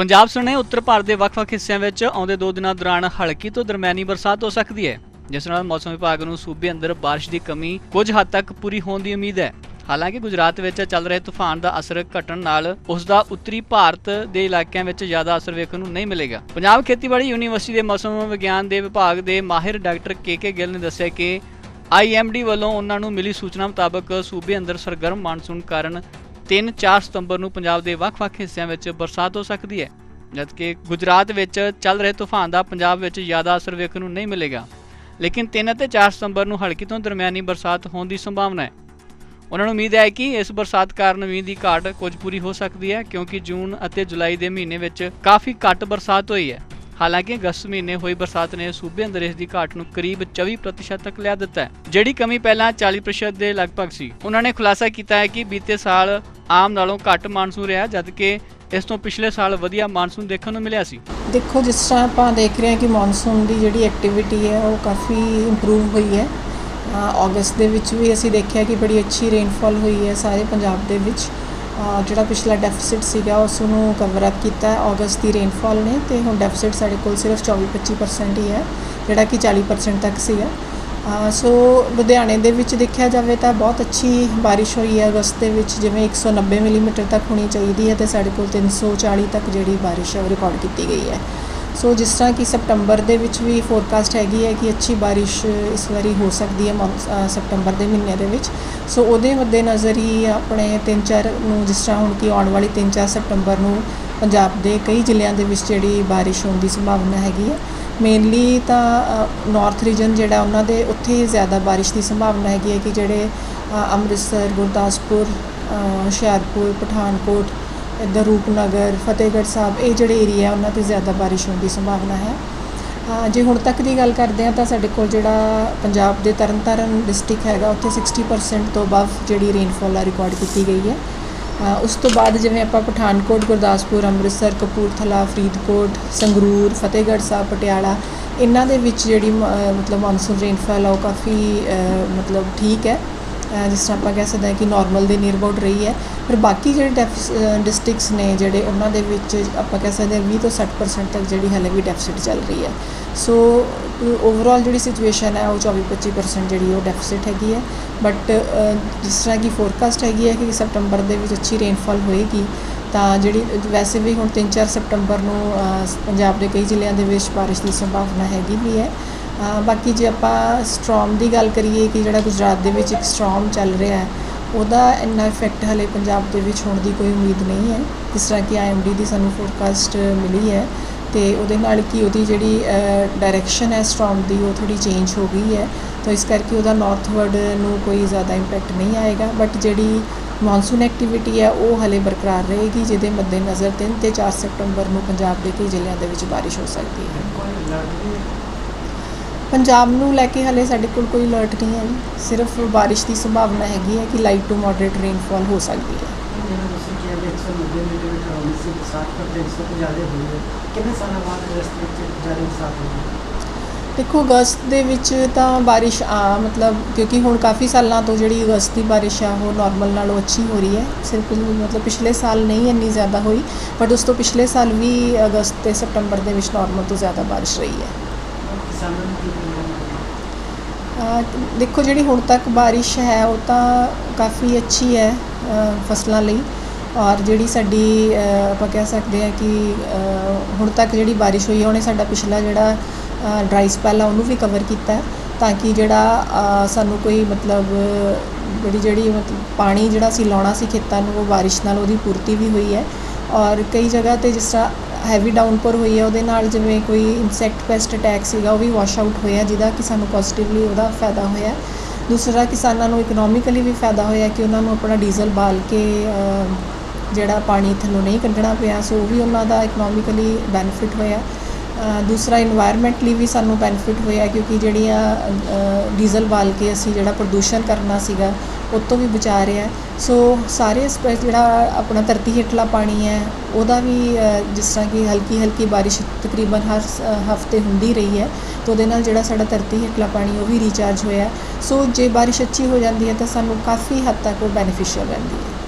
ਪੰਜਾਬ ਸਣੇ ਉੱਤਰ ਭਾਰਤ ਦੇ ਵੱਖ-ਵੱਖ ਹਿੱਸਿਆਂ ਵਿੱਚ ਆਉਂਦੇ ਦੋ ਦਿਨਾਂ ਦੌਰਾਨ ਹਲਕੀ ਤੋਂ ਦਰਮਿਆਨੀ ਬਰਸਾਤ ਹੋ ਸਕਦੀ ਹੈ, ਜਿਸ ਨਾਲ ਮੌਸਮ ਵਿਭਾਗ ਨੂੰ ਸੂਬੇ ਅੰਦਰ ਬਾਰਿਸ਼ ਦੀ ਕਮੀ ਕੁਝ ਹੱਦ ਤੱਕ ਪੂਰੀ ਹੋਣ ਦੀ ਉਮੀਦ ਹੈ। ਹਾਲਾਂਕਿ ਗੁਜਰਾਤ ਵਿੱਚ ਚੱਲ ਰਹੇ ਤੂਫਾਨ ਦਾ ਅਸਰ ਘਟਣ ਨਾਲ ਉਸ ਦਾ ਉੱਤਰੀ ਭਾਰਤ ਦੇ ਇਲਾਕਿਆਂ ਵਿੱਚ ਜ਼ਿਆਦਾ ਅਸਰ ਵੇਖਣ ਨੂੰ ਨਹੀਂ ਮਿਲੇਗਾ। ਪੰਜਾਬ ਖੇਤੀਬਾੜੀ ਯੂਨੀਵਰਸਿਟੀ ਦੇ ਮੌਸਮ ਵਿਗਿਆਨ ਦੇ ਵਿਭਾਗ ਦੇ ਮਾਹਿਰ ਡਾਕਟਰ ਕੇ ਕੇ ਗਿੱਲ ਨੇ ਦੱਸਿਆ ਕਿ ਆਈਐਮਡੀ ਵੱਲੋਂ ਉਹਨਾਂ ਨੂੰ ਮਿਲੀ ਸੂਚਨਾ ਮੁਤਾਬਕ ਸੂਬੇ ਅੰਦਰ ਸਰਗਰਮ ਮਾਨਸੂਨ ਕਾਰਨ 3-4 ਸਤੰਬਰ ਨੂੰ ਪੰਜਾਬ ਦੇ ਵੱਖ-ਵੱਖ ਹਿੱਸਿਆਂ ਵਿੱਚ ਬਰਸਾਤ ਹੋ ਸਕਦੀ ਹੈ, ਜਦਕਿ ਗੁਜਰਾਤ ਵਿੱਚ ਚੱਲ ਰਹੇ ਤੂਫਾਨ ਦਾ ਪੰਜਾਬ ਵਿੱਚ ਜ਼ਿਆਦਾ ਅਸਰ ਵੇਖਣ ਨੂੰ ਨਹੀਂ ਮਿਲੇਗਾ। ਲੇਕਿਨ 3 ਅਤੇ 4 ਸਤੰਬਰ ਨੂੰ ਹਲਕੀ ਤੋਂ ਦਰਮਿਆਨੀ ਬਰਸਾਤ ਹੋਣ ਦੀ ਸੰਭਾਵਨਾ ਹੈ। ਉਹਨਾਂ ਨੂੰ ਉਮੀਦ ਹੈ ਕਿ ਇਸ ਬਰਸਾਤ ਕਾਰਨ ਮੀਂਹ ਦੀ ਘਾਟ ਕੁਝ ਪੂਰੀ ਹੋ ਸਕਦੀ ਹੈ, ਕਿਉਂਕਿ ਜੂਨ ਅਤੇ ਜੁਲਾਈ ਦੇ ਮਹੀਨੇ ਵਿੱਚ ਕਾਫੀ ਘੱਟ ਬਰਸਾਤ ਹੋਈ ਹੈ। ਹਾਲਾਂਕਿ ਅਗਸਤ ਮਹੀਨੇ ਹੋਈ ਬਰਸਾਤ ਨੇ ਸੂਬੇ ਅੰਦਰ ਇਸ ਦੀ ਘਾਟ ਨੂੰ ਕਰੀਬ 24% ਤੱਕ ਲਿਆ ਦਿੱਤਾ ਹੈ, ਜਿਹੜੀ ਕਮੀ ਪਹਿਲਾਂ 40% ਦੇ ਲਗਭਗ ਸੀ। ਉਹਨਾਂ ਨੇ ਖੁਲਾਸਾ ਕੀਤਾ ਹੈ ਕਿ ਬੀਤੇ ਸਾਲ ਆਮ ਨਾਲੋਂ ਘੱਟ ਮਾਨਸੂਨ ਰਿਹਾ, ਜਦਕਿ ਇਸ ਤੋਂ ਪਿਛਲੇ ਸਾਲ ਵਧੀਆ ਮਾਨਸੂਨ ਦੇਖਣ ਨੂੰ ਮਿਲਿਆ ਸੀ। ਦੇਖੋ, ਜਿਸ ਤਰ੍ਹਾਂ ਆਪਾਂ ਦੇਖ ਰਹੇ ਹਾਂ ਕਿ ਮੌਨਸੂਨ ਦੀ ਜਿਹੜੀ ਐਕਟੀਵਿਟੀ ਹੈ, ਉਹ ਕਾਫੀ ਇੰਪਰੂਵ ਹੋਈ ਹੈ। ਅਗਸਤ ਦੇ ਵਿੱਚ ਵੀ ਅਸੀਂ ਦੇਖਿਆ ਕਿ ਬੜੀ ਅੱਛੀ ਰੇਨਫਾਲ ਹੋਈ ਹੈ ਸਾਰੇ ਪੰਜਾਬ ਦੇ ਵਿੱਚ। ਜਿਹੜਾ ਪਿਛਲਾ ਡੈਫਿਸਿਟ ਸੀਗਾ, ਉਸ ਨੂੰ ਕਵਰ ਅਪ ਕੀਤਾ ਹੈ ਅਗਸਤ ਦੀ ਰੇਨਫਾਲ ਨੇ, ਤੇ ਹੁਣ ਡੈਫਿਸਿਟ ਸਾਡੇ ਕੋਲ ਸਿਰਫ 24-25% ਹੀ ਹੈ, ਜਿਹੜਾ ਕਿ 40% ਤੱਕ ਸੀਗਾ। ਸੋ ਲੁਧਿਆਣੇ ਦੇ ਵਿੱਚ ਦੇਖਿਆ ਜਾਵੇ ਤਾਂ ਬਹੁਤ ਅੱਛੀ ਬਾਰਿਸ਼ ਹੋਈ ਹੈ ਅਗਸਤ ਦੇ ਵਿੱਚ, ਜਿਵੇਂ 190 ਮਿਲੀਮੀਟਰ ਤੱਕ ਹੋਣੀ ਚਾਹੀਦੀ ਹੈ ਤੇ ਸਾਡੇ ਕੋਲ 340 ਤੱਕ ਜਿਹੜੀ ਬਾਰਿਸ਼ ਹੈ ਉਹ ਰਿਕਾਰਡ ਕੀਤੀ ਗਈ ਹੈ। ਸੋ ਜਿਸ ਤਰ੍ਹਾਂ ਕਿ ਸਪਟੰਬਰ ਦੇ ਵਿੱਚ ਵੀ ਫੋਰਕਾਸਟ ਹੈਗੀ ਹੈ ਕਿ ਅੱਛੀ ਬਾਰਿਸ਼ ਇਸ ਵਾਰੀ ਹੋ ਸਕਦੀ ਹੈ ਸਪਟੰਬਰ ਦੇ ਮਹੀਨੇ ਦੇ ਵਿੱਚ। ਸੋ ਉਹਦੇ ਮੱਦੇ ਨਜ਼ਰ ਹੀ ਆਪਣੇ 3-4 ਨੂੰ ਜਿਸ ਤਰ੍ਹਾਂ ਹੁਣ ਕਿ ਆਉਣ ਵਾਲੀ 3-4 ਸਪਟੰਬਰ ਨੂੰ ਪੰਜਾਬ ਦੇ ਕਈ ਜ਼ਿਲ੍ਹਿਆਂ ਦੇ ਵਿੱਚ ਜਿਹੜੀ ਬਾਰਿਸ਼ ਹੋਣ ਦੀ ਸੰਭਾਵਨਾ ਹੈਗੀ ਹੈ। ਮੇਨਲੀ ਤਾਂ ਨਾਰਥ ਰੀਜਨ ਜਿਹੜਾ ਉਹਨਾਂ ਦੇ ਉੱਥੇ ਹੀ ਜ਼ਿਆਦਾ ਬਾਰਿਸ਼ ਦੀ ਸੰਭਾਵਨਾ ਹੈਗੀ ਹੈ ਕਿ ਜਿਹੜੇ ਅੰਮ੍ਰਿਤਸਰ, ਗੁਰਦਾਸਪੁਰ ਹੁਸ਼ਿਆਰਪੁਰ, ਪਠਾਨਕੋਟ, ਇੱਧਰ ਰੂਪਨਗਰ, ਫਤਿਹਗੜ੍ਹ ਸਾਹਿਬ, ਇਹ ਜਿਹੜੇ ਏਰੀਆ ਉਹਨਾਂ ਤੇ ਜ਼ਿਆਦਾ ਬਾਰਿਸ਼ ਹੋਣ ਦੀ ਸੰਭਾਵਨਾ ਹੈ। ਜੇ ਹੁਣ ਤੱਕ ਦੀ ਗੱਲ ਕਰਦੇ ਹਾਂ ਤਾਂ ਸਾਡੇ ਕੋਲ ਜਿਹੜਾ ਪੰਜਾਬ ਦੇ ਤਰਨਤਾਰਨ ਡਿਸਟ੍ਰਿਕਟ ਹੈਗਾ, ਉੱਥੇ 60% ਤੋਂ ਅਬਵ ਜਿਹੜੀ ਰੇਨਫਾਲ ਆ ਰਿਕਾਰਡ ਕੀਤੀ ਗਈ ਹੈ। ਉਸ ਤੋਂ ਬਾਅਦ ਜਿਵੇਂ ਆਪਾਂ ਪਠਾਨਕੋਟ, ਗੁਰਦਾਸਪੁਰ, ਅੰਮ੍ਰਿਤਸਰ, ਕਪੂਰਥਲਾ, ਫਰੀਦਕੋਟ, ਸੰਗਰੂਰ, ਫਤਿਹਗੜ੍ਹ ਸਾਹਿਬ, ਪਟਿਆਲਾ, ਇਹਨਾਂ ਦੇ ਵਿੱਚ ਜਿਹੜੀ ਮ- ਮਤਲਬ ਮੌਨਸੂਨ ਰੇਨਫਾਲ ਆ, ਉਹ ਕਾਫੀ ਮਤਲਬ ਠੀਕ ਹੈ। ਜਿਸ ਤਰ੍ਹਾਂ ਆਪਾਂ ਕਹਿ ਸਕਦੇ ਹਾਂ ਕਿ ਨਾਰਮਲ ਦੇ ਨੀਅਰ ਅਬਾਊਟ ਰਹੀ ਹੈ। ਪਰ ਬਾਕੀ ਜਿਹੜੇ ਡਿਸਟ੍ਰਿਕਟਸ ਨੇ ਜਿਹੜੇ ਉਹਨਾਂ ਦੇ ਵਿੱਚ ਆਪਾਂ ਕਹਿ ਸਕਦੇ ਹਾਂ 20 ਤੋਂ 60% ਤੱਕ ਜਿਹੜੀ ਹਲੇ ਵੀ ਡੈਫਿਸਿਟ ਚੱਲ ਰਹੀ ਹੈ। ਸੋ ਓਵਰਆਲ ਜਿਹੜੀ ਸਿਚੁਏਸ਼ਨ ਹੈ ਉਹ 24-25% ਜਿਹੜੀ ਉਹ ਡੈਫਿਸਿਟ ਹੈਗੀ ਹੈ। ਬਟ ਜਿਸ ਤਰ੍ਹਾਂ ਕਿ ਫੋਰਕਾਸਟ ਹੈਗੀ ਹੈ ਕਿ ਸਤੰਬਰ ਦੇ ਵਿੱਚ ਅੱਛੀ ਰੇਨਫਾਲ ਹੋਏਗੀ, ਤਾਂ ਜਿਹੜੀ, ਵੈਸੇ ਵੀ ਹੁਣ 3-4 ਸਪਟੰਬਰ ਨੂੰ ਪੰਜਾਬ ਦੇ ਕਈ ਜ਼ਿਲ੍ਹਿਆਂ ਦੇ ਵਿੱਚ ਬਾਰਿਸ਼ ਦੀ ਸੰਭਾਵਨਾ ਹੈਗੀ ਵੀ ਹੈ। ਬਾਕੀ ਜੇ ਆਪਾਂ ਸਟ੍ਰੋਮ ਦੀ ਗੱਲ ਕਰੀਏ ਕਿ ਜਿਹੜਾ ਗੁਜਰਾਤ ਦੇ ਵਿੱਚ ਇੱਕ ਸਟ੍ਰੋਮ ਚੱਲ ਰਿਹਾ ਹੈ, ਉਹਦਾ ਇੰਨਾ ਇਫੈਕਟ ਹਲੇ ਪੰਜਾਬ ਦੇ ਵਿੱਚ ਹੋਣ ਦੀ ਕੋਈ ਉਮੀਦ ਨਹੀਂ ਹੈ। ਜਿਸ ਤਰ੍ਹਾਂ ਕਿ ਆਈਐਮਡੀ ਦੀ ਸਾਨੂੰ ਫੋਰਕਾਸਟ ਮਿਲੀ ਹੈ। ਤੇ ਉਹਦੇ ਨਾਲ ਕੀ ਉਹਦੀ ਜਿਹੜੀ ਡਾਇਰੈਕਸ਼ਨ ਹੈ ਸਟ੍ਰੋਮ ਦੀ, ਉਹ ਥੋੜੀ ਚੇਂਜ ਹੋ ਗਈ ਹੈ। ਤਾਂ ਇਸ ਕਰਕੇ ਉਹਦਾ ਨਾਰਥਵਰਡ ਨੂੰ ਕੋਈ ਜ਼ਿਆਦਾ ਇੰਪੈਕਟ ਨਹੀਂ ਆਏਗਾ। ਬਟ ਜਿਹੜੀ ਮੌਨਸੂਨ ਐਕਟੀਵਿਟੀ ਹੈ, ਉਹ ਹਲੇ ਬਰਕਰਾਰ ਰਹੇਗੀ, ਜਿਹਦੇ ਮੱਦੇਨਜ਼ਰ 3 ਤੇ 4 ਸਤੰਬਰ ਨੂੰ ਪੰਜਾਬ ਦੇ ਕਈ ਜ਼ਿਲ੍ਹਿਆਂ ਦੇ ਵਿੱਚ ਬਾਰਿਸ਼ ਹੋ ਸਕਦੀ ਹੈ। ਪੰਜਾਬ ਨੂੰ ਲੈ ਕੇ ਹਲੇ ਸਾਡੇ ਕੋਲ ਕੋਈ ਅਲਰਟ ਨਹੀਂ ਹੈ ਜੀ। ਸਿਰਫ ਬਾਰਿਸ਼ ਦੀ ਸੰਭਾਵਨਾ ਹੈਗੀ ਹੈ ਕਿ ਲਾਈਟ ਟੂ ਮੋਡਰੇਟ ਰੇਨਫਾਲ ਹੋ ਸਕਦੀ ਹੈ। ਜਿਹੜਾ ਤੁਸੀਂ ਕਿਹਾ ਵੀ 190 ਮਿਲੀਮੀਟਰ ਹੋਣੀ ਸੀ ਬਰਸਾਤ ਪਰ 300 ਤੋਂ ਜ਼ਿਆਦਾ ਹੋਈ ਹੈ ਕਿੰਨੇ ਸਾਲਾਂ ਬਾਅਦ ਰਸਤੇ ਵਿੱਚ ਜ਼ਿਆਦਾ ਬਰਸਾਤ ਹੋਈ ਹੈ? ਦੇਖੋ ਅਗਸਤ ਦੇ ਵਿੱਚ ਤਾਂ ਬਾਰਿਸ਼ ਆ ਮਤਲਬ ਕਿਉਂਕਿ ਹੁਣ ਕਾਫੀ ਸਾਲਾਂ ਤੋਂ ਜਿਹੜੀ ਅਗਸਤ ਦੀ ਬਾਰਿਸ਼ ਆ ਉਹ ਨਾਰਮਲ ਨਾਲੋਂ ਅੱਛੀ ਹੋ ਰਹੀ ਹੈ। ਸਿਰਫ ਮਤਲਬ ਪਿਛਲੇ ਸਾਲ ਨਹੀਂ ਇੰਨੀ ਜ਼ਿਆਦਾ ਹੋਈ ਬਟ ਉਸ ਤੋਂ ਪਿਛਲੇ ਸਾਲ ਵੀ ਅਗਸਤ ਤੇ ਸਤੰਬਰ ਦੇ ਵਿੱਚ ਨਾਰਮਲ ਤੋਂ ਜ਼ਿਆਦਾ ਬਾਰਿਸ਼ ਰਹੀ ਹੈ। ਕਿਸਾਨਾਂ ਨੂੰ ਕੀ ਦੇਖੋ ਜਿਹੜੀ ਹੁਣ ਤੱਕ ਬਾਰਿਸ਼ ਹੈ ਉਹ ਤਾਂ ਕਾਫੀ ਅੱਛੀ ਹੈ। ਫਸਲਾਂ ਲਈ। ਔਰ ਜਿਹੜੀ ਸਾਡੀ ਆਪਾਂ ਕਹਿ ਸਕਦੇ ਹਾਂ ਕਿ ਹੁਣ ਤੱਕ ਜਿਹੜੀ ਬਾਰਿਸ਼ ਹੋਈ ਹੈ, ਉਹਨੇ ਸਾਡਾ ਪਿਛਲਾ ਜਿਹੜਾ ਡਰਾਈ ਸਪੈਲ ਆ, ਉਹਨੂੰ ਵੀ ਕਵਰ ਕੀਤਾ ਹੈ, ਤਾਂ ਕਿ ਜਿਹੜਾ ਸਾਨੂੰ ਕੋਈ ਮਤਲਬ, ਜਿਹੜੀ ਜਿਹੜੀ ਮਤਲਬ ਪਾਣੀ ਜਿਹੜਾ ਅਸੀਂ ਲਾਉਣਾ ਸੀ ਖੇਤਾਂ ਨੂੰ, ਉਹ ਬਾਰਿਸ਼ ਨਾਲ ਉਹਦੀ ਪੂਰਤੀ ਵੀ ਹੋਈ ਹੈ। ਔਰ ਕਈ ਜਗ੍ਹਾ ਤੇ ਜਿਸ ਤਰ੍ਹਾਂ ਹੈਵੀ ਡਾਊਨਪੋਰ ਹੋਈ ਹੈ, ਉਹਦੇ ਨਾਲ ਜਿਵੇਂ ਕੋਈ ਇਨਸੈਕਟ ਪੈਸਟ ਅਟੈਕ ਸੀਗਾ, ਉਹ ਵੀ ਵਾਸ਼ ਆਊਟ ਹੋਇਆ, ਜਿਹਦਾ ਕਿ ਸਾਨੂੰ ਪੋਜ਼ਿਟਿਵਲੀ ਉਹਦਾ ਫਾਇਦਾ ਹੋਇਆ। ਦੂਸਰਾ ਕਿਸਾਨਾਂ ਨੂੰ ਇਕਨੋਮਿਕਲੀ ਵੀ ਫਾਇਦਾ ਹੋਇਆ ਕਿ ਉਹਨਾਂ ਨੂੰ ਆਪਣਾ ਡੀਜ਼ਲ ਬਾਲ ਕੇ ਜਿਹੜਾ ਪਾਣੀ ਥੱਲੋਂ ਨਹੀਂ ਕੱਢਣਾ ਪਿਆ, ਸੋ ਉਹ ਵੀ ਉਹਨਾਂ ਦਾ ਇਕਨੋਮਿਕਲੀ ਬੈਨੀਫਿਟ ਹੋਇਆ। ਦੂਸਰਾ ਇਨਵਾਇਰਨਮੈਂਟ ਲਈ ਵੀ ਸਾਨੂੰ ਬੈਨੀਫਿਟ ਹੋਇਆ ਕਿਉਂਕਿ ਜਿਹੜੀਆਂ ਡੀਜ਼ਲ ਬਾਲ ਕੇ ਅਸੀਂ ਜਿਹੜਾ ਪ੍ਰਦੂਸ਼ਣ ਕਰਨਾ ਸੀਗਾ, ਉਹ ਤੋਂ ਵੀ ਬਚਾ ਰਿਹਾ। ਸੋ ਸਾਰੇ ਜਿਹੜਾ ਆਪਣਾ ਧਰਤੀ ਹੇਠਲਾ ਪਾਣੀ ਹੈ, ਉਹਦਾ ਵੀ ਜਿਸ ਤਰ੍ਹਾਂ ਕਿ ਹਲਕੀ ਹਲਕੀ ਬਾਰਿਸ਼ ਤਕਰੀਬਨ ਹਰ ਹਫ਼ਤੇ ਹੁੰਦੀ ਰਹੀ ਹੈ, ਤਾਂ ਉਹਦੇ ਨਾਲ ਜਿਹੜਾ ਸਾਡਾ ਧਰਤੀ ਹੇਠਲਾ ਪਾਣੀ ਉਹ ਵੀ ਰੀਚਾਰਜ ਹੋਇਆ। ਸੋ ਜੇ ਬਾਰਿਸ਼ ਅੱਛੀ ਹੋ ਜਾਂਦੀ ਹੈ, ਤਾਂ ਸਾਨੂੰ ਕਾਫੀ ਹੱਦ ਤੱਕ ਉਹ ਬੈਨੀਫੀਸ਼ੀਅਲ ਰਹਿੰਦੀ ਹੈ।